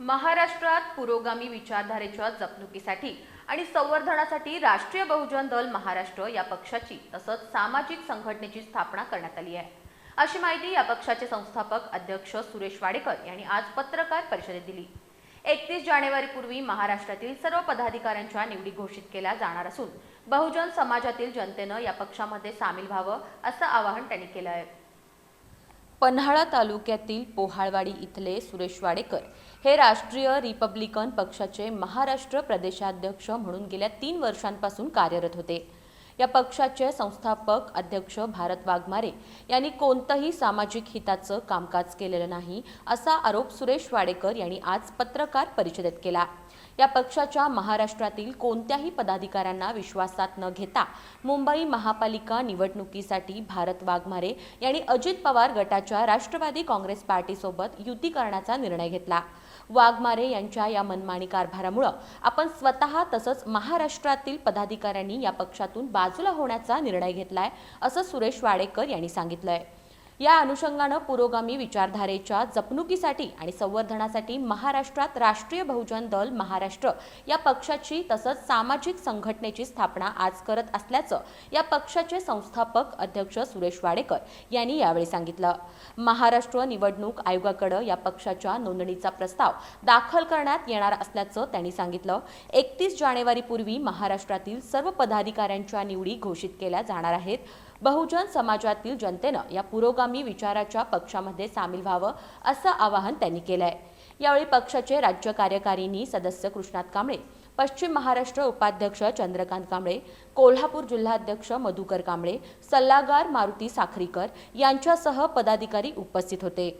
महाराष्ट्रात पुरोगामी विचारधारेच्या जपणुकीसाठी आणि संवर्धनासाठी राष्ट्रीय बहुजन दल महाराष्ट्र या पक्षाची तसंच सामाजिक संघटनेची स्थापना करण्यात आली आहे. अशी माहिती या पक्षाचे संस्थापक अध्यक्ष सुरेश वाडेकर यांनी आज पत्रकार परिषदेत दिली. एकतीस जानेवारीपूर्वी महाराष्ट्रातील सर्व पदाधिकाऱ्यांच्या निवडी घोषित केल्या जाणार असून बहुजन समाजातील जनतेनं या पक्षामध्ये सामील व्हावं असं आवाहन त्यांनी केलं आहे. पन्हाळा तालुक्यातील पोहाळवाडी इथले सुरेश वाडेकर हे राष्ट्रीय रिपब्लिकन पक्षाचे महाराष्ट्र प्रदेशाध्यक्ष म्हणून गेल्या तीन वर्षांपासून कार्यरत होते. या पक्षाचे संस्थापक अध्यक्ष भारत वाघमारे यांनी कोणतंही सामाजिक हिताचं कामकाज केलेलं नाही असा आरोप सुरेश वाडेकर यांनी आज पत्रकार परिषदेत केला. या पक्षाच्या महाराष्ट्रातील कोणत्याही पदाधिकाऱ्यांना विश्वासात न घेता मुंबई महापालिका निवडणुकीसाठी भारत वाघमारे यांनी अजित पवार गटाच्या राष्ट्रवादी काँग्रेस पार्टीसोबत युती करण्याचा निर्णय घेतला. वाघमारे यांच्या या मनमानी कारभारामुळं आपण स्वतः तसंच महाराष्ट्रातील पदाधिकाऱ्यांनी या पक्षातून बाजूला होण्याचा निर्णय घेतलाय असं सुरेश वाडेकर यांनी सांगितलंय. या अनुषंगानं पुरोगामी विचारधारेच्या जपणुकीसाठी आणि संवर्धनासाठी महाराष्ट्रात राष्ट्रीय बहुजन दल महाराष्ट्र या पक्षाची तसंच सामाजिक संघटनेची स्थापना आज करत असल्याचं या पक्षाचे संस्थापक अध्यक्ष सुरेश वाडेकर यांनी यावेळी सांगितलं. महाराष्ट्र निवडणूक आयोगाकडं या पक्षाच्या नोंदणीचा प्रस्ताव दाखल करण्यात येणार असल्याचं त्यांनी सांगितलं. एकतीस जानेवारीपूर्वी महाराष्ट्रातील सर्व पदाधिकाऱ्यांच्या निवडी घोषित केल्या जाणार आहेत. बहुजन समाजातील जनतेनं या पुरोगामी विचाराच्या पक्षामध्ये सामील व्हावं असं आवाहन त्यांनी केलंय. यावेळी पक्षाचे राज्य कार्यकारिणी सदस्य कृष्णात कांबळे पश्चिम महाराष्ट्र उपाध्यक्ष चंद्रकांत कांबळे कोल्हापूर जिल्हाध्यक्ष मधुकर कांबळे सल्लागार मारुती साखरीकर यांच्यासह पदाधिकारी उपस्थित होते.